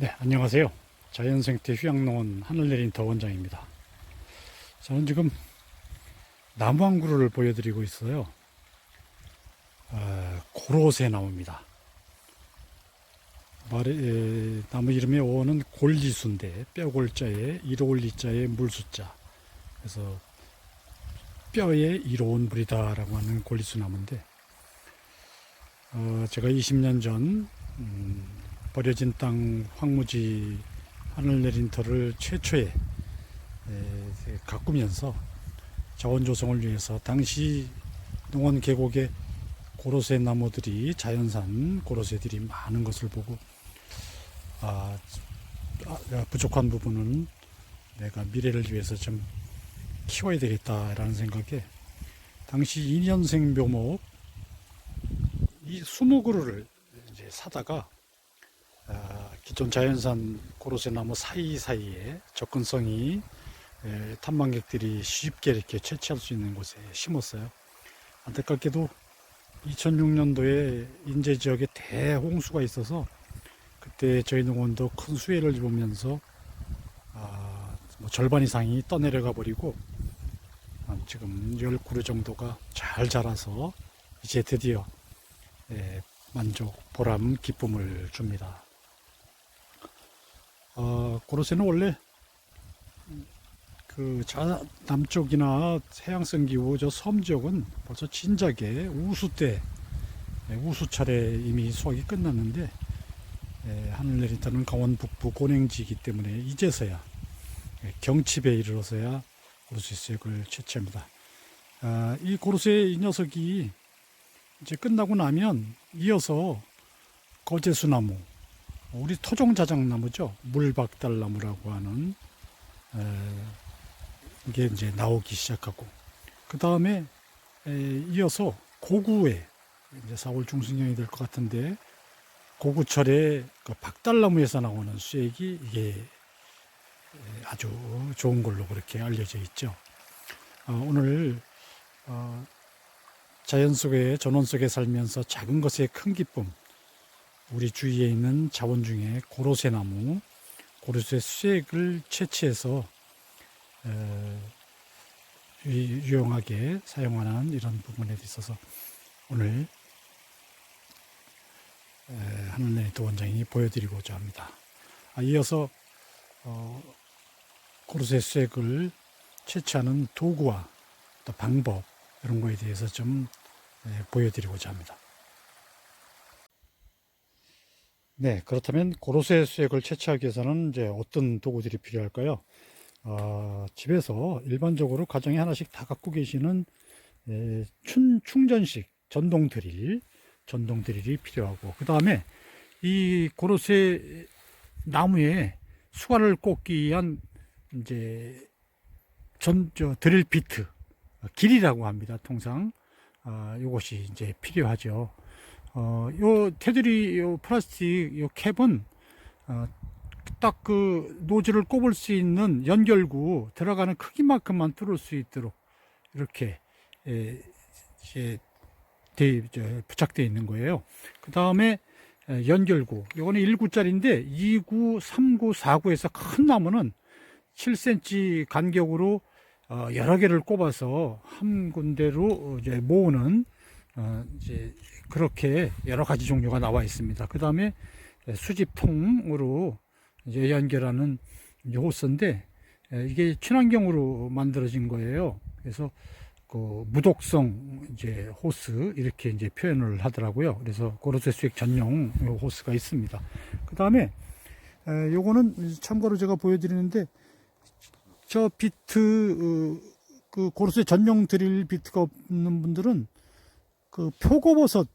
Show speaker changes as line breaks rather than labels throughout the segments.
네, 안녕하세요. 자연생태 휴양농원 하늘내린 더 원장입니다. 저는 지금 나무 한 그루를 보여드리고 있어요. 어, 고로쇠 나무입니다. 말에, 에, 나무 이름의 어는 골리수인데 뼈골자에 이로올리자에 물수자 그래서 뼈에 이로운 물이다라고 하는 골리수 나무인데 어, 제가 20년 전 음, 버려진 땅 황무지 하늘 내린 터를 최초에 에, 가꾸면서 자원 조성을 위해서 당시 농원 계곡에 고로쇠 나무들이 자연산 고로쇠들이 많은 것을 보고 아, 아, 부족한 부분은 내가 미래를 위해서 좀 키워야 되겠다라는 생각에 당시 2년생 묘목 이 20그루를 이제 사다가 아, 기존 자연산 고로쇠 나무 사이사이에 접근성이 에, 탐방객들이 쉽게 이렇게 채취할 수 있는 곳에 심었어요. 안타깝게도 2006년도에 인제 지역에 대홍수가 있어서 그때 저희 농원도 큰 수해를 입으면서 아, 뭐 절반 이상이 떠내려가 버리고 아, 지금 10그루 정도가 잘 자라서 이제 드디어 예, 만족, 보람, 기쁨을 줍니다. 어, 고로쇠는 원래 그 자, 남쪽이나 해양성 기후 저 섬 지역은 벌써 진작에 우수 때 예, 우수철에 이미 수확이 끝났는데 예, 하늘 내린다는 강원 북부 고냉지이기 때문에 이제서야 예, 경칩에 이르러서야 고로쇠 수액을 채취합니다. 아, 이 고로쇠 이 녀석이 이제 끝나고 나면 이어서 거제수나무, 우리 토종자작나무죠. 물박달나무라고 하는 에, 이게 이제 나오기 시작하고 그 다음에 이어서 고구에 이제 4월 중순경이 될 것 같은데 고구철에 그 박달나무에서 나오는 수액이 이게 에, 아주 좋은 걸로 그렇게 알려져 있죠. 어, 오늘 어, 자연 속에 전원 속에 살면서 작은 것의 큰 기쁨 우리 주위에 있는 자원 중에 고로쇠 나무 고로쇠 수액을 채취해서 유용하게 사용하는 이런 부분에 있어서 오늘 에, 하늘내 도원장이 보여드리고자 합니다. 아, 이어서 어, 고로쇠 수액을 채취하는 도구와 또 방법 이런 거에 대해서 좀 예, 보여드리고자 합니다. 네, 그렇다면 고로쇠 수액을 채취하기 위해서는 이제 어떤 도구들이 필요할까요? 어, 집에서 일반적으로 가정에 하나씩 다 갖고 계시는 예, 충, 충전식 전동 드릴, 전동 드릴이 필요하고 그 다음에 이 고로쇠 나무에 수갈을 꽂기 위한 이제 전, 저 드릴 비트, 길이라고 합니다. 통상 아, 이것이 이제 필요하죠. 어, 요 테두리 요 플라스틱 요 캡은 어, 딱 그 노즐을 꼽을 수 있는 연결구 들어가는 크기만큼만 뚫을 수 있도록 이렇게 예, 이제 대, 저, 부착되어 있는 거예요. 그 다음에 연결구 요거는 1구짜리인데 2구, 3구, 4구에서 큰 나무는 7cm 간격으로 어, 여러 개를 꼽아서 한 군데로 이제 모으는 어, 이제 그렇게 여러 가지 종류가 나와 있습니다. 그 다음에 수집통으로 이제 연결하는 호스인데 에, 이게 친환경으로 만들어진 거예요. 그래서 그 무독성 이제 호스 이렇게 이제 표현을 하더라고요. 그래서 고로쇠 수액 전용 요 호스가 있습니다. 그 다음에 요거는 참고로 제가 보여드리는데 저 비트 어, 그 고로쇠 전용 드릴 비트가 없는 분들은 그 표고버섯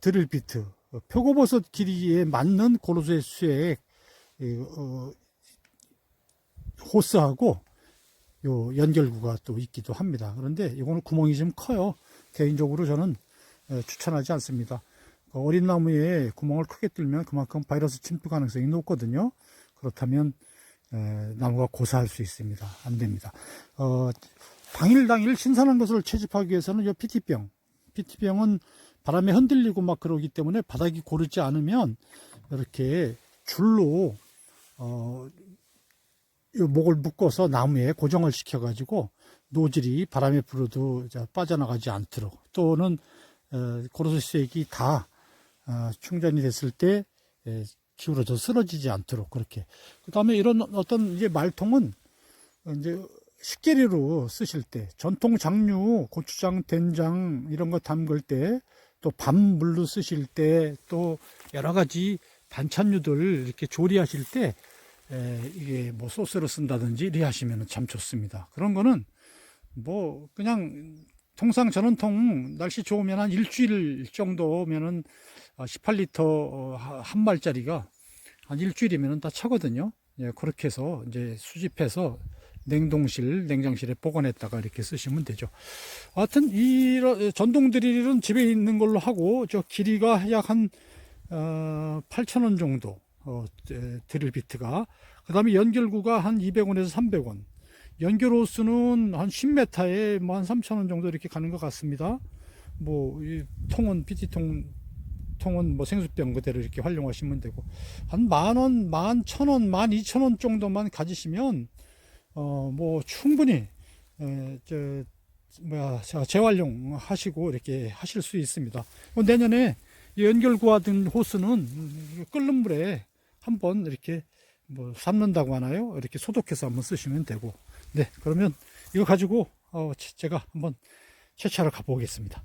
드릴 비트 어, 표고버섯 길이에 맞는 고로쇠 수액 이, 어, 호스하고 요 연결구가 또 있기도 합니다. 그런데 이거는 구멍이 좀 커요. 개인적으로 저는 에, 추천하지 않습니다. 그 어린 나무에 구멍을 크게 뚫면 그만큼 바이러스 침투 가능성이 높거든요. 그렇다면 에, 나무가 고사할 수 있습니다. 안 됩니다. 어, 당일 당일 신선한 것을 채집하기 위해서는 이 PT병, PT병은 바람에 흔들리고 막 그러기 때문에 바닥이 고르지 않으면 이렇게 줄로 어, 이 목을 묶어서 나무에 고정을 시켜 가지고 노즐이 바람에 불어도 빠져나가지 않도록. 또는 어, 고로쇠색이 다 어, 충전이 됐을 때 에, 기울어져 쓰러지지 않도록 그렇게. 그 다음에 이런 어떤 이제 말통은 이제 식재료로 쓰실 때 전통 장류 고추장 된장 이런 거 담글 때 또 밥물로 쓰실 때 또 여러 가지 반찬류들 이렇게 조리하실 때 에, 이게 뭐 소스로 쓴다든지 이리 하시면 참 좋습니다. 그런 거는 뭐 그냥 통상 전원통 날씨 좋으면 한 일주일 정도면은 18리터 한 말짜리가 한 일주일이면 다 차거든요. 예, 그렇게 해서 이제 수집해서 냉동실, 냉장실에 보관했다가 이렇게 쓰시면 되죠. 하여튼 이 전동 드릴은 집에 있는 걸로 하고 저 길이가 약한 어, 8,000원 정도 어, 에, 드릴 비트가 그 다음에 연결구가 한 200원에서 300원 연결 호스는 한 10m에 뭐 한 3,000원 정도 이렇게 가는 것 같습니다. 뭐, 이 통은, PT통, 통은 뭐 생수병 그대로 이렇게 활용하시면 되고, 한 만 원, 만천 원, 만 이천 원 정도만 가지시면, 어, 뭐 충분히, 에, 저, 뭐야, 자, 재활용 하시고 이렇게 하실 수 있습니다. 뭐 내년에 이 연결구와 든 호스는 음, 끓는 물에 한번 이렇게 뭐 삶는다고 하나요? 이렇게 소독해서 한번 쓰시면 되고, 네, 그러면 이거 가지고 어, 제- 제가 한번 채차를 가보겠습니다.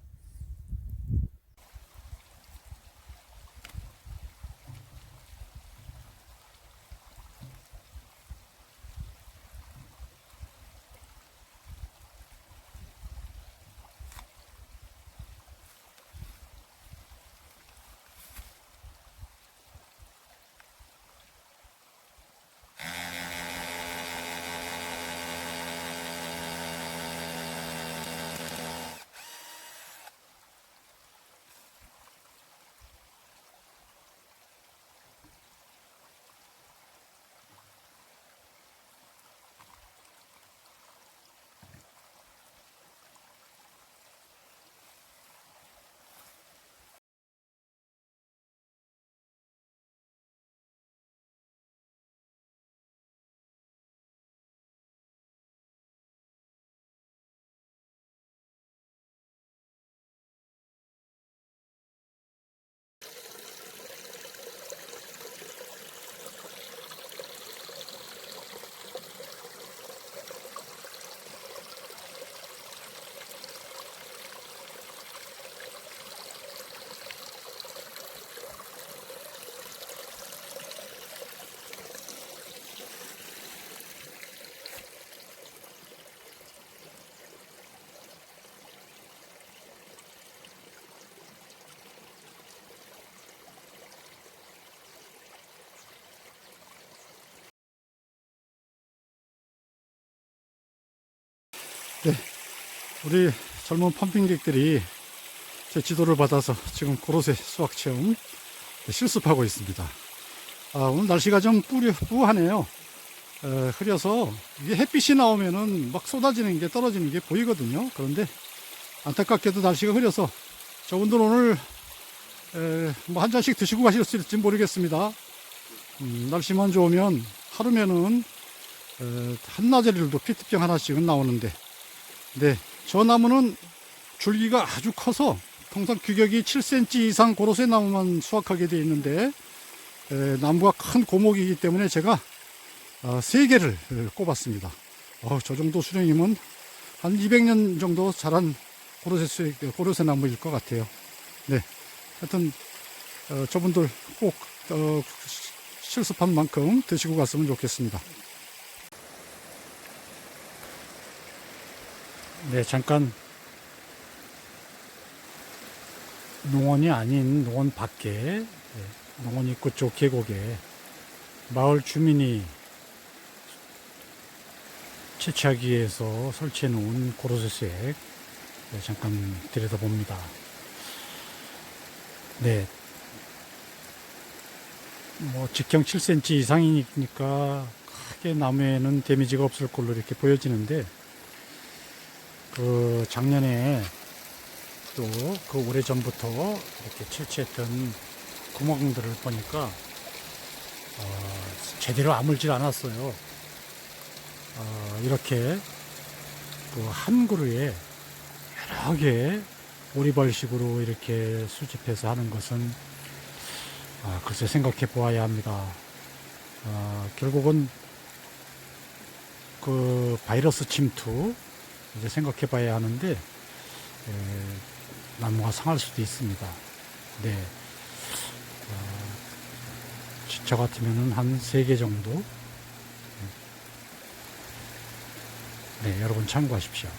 우리 젊은 펌핑객들이 제 지도를 받아서 지금 고로쇠 수학 체험 실습하고 있습니다. 아, 오늘 날씨가 좀 뿌리, 뿌하네요. 에, 흐려서 이게 햇빛이 나오면은 막 쏟아지는 게 떨어지는 게 보이거든요. 그런데 안타깝게도 날씨가 흐려서 저분들 오늘 뭐 한 잔씩 드시고 가실지 모르겠습니다. 음, 날씨만 좋으면 하루면은 에, 한나절이라도 피트병 하나씩은 나오는데 네, 저 나무는 줄기가 아주 커서 통상 규격이 7cm 이상 고로쇠 나무만 수확하게 되어 있는데 에, 나무가 큰 고목이기 때문에 제가 어, 3개를 꼽았습니다. 어, 저 정도 수령이면 한 200년 정도 자란 고로쇠, 수- 고로쇠 나무일 것 같아요. 네, 하여튼 어, 저분들 꼭 어, 실습한 만큼 드시고 갔으면 좋겠습니다. 네, 잠깐 농원이 아닌 농원 밖에 네, 농원 입구 쪽 계곡에 마을 주민이 채취하기 위해서 설치해 놓은 고로쇠색 네, 잠깐 들여다봅니다. 네. 뭐 직경 7cm 이상이니까 크게 나무에는 데미지가 없을 걸로 이렇게 보여지는데 그 작년에 또 그 오래 전부터 이렇게 채취했던 구멍들을 보니까 어, 제대로 아물질 않았어요. 어, 이렇게 그 한 그루에 여러 개 오리발식으로 이렇게 수집해서 하는 것은 아, 글쎄 생각해 보아야 합니다. 아, 결국은 그 바이러스 침투 이제 생각해 봐야 하는데 에, 나무가 상할 수도 있습니다. 네. 아, 저 같으면은 한 세 개 정도. 네, 여러분 참고하십시오.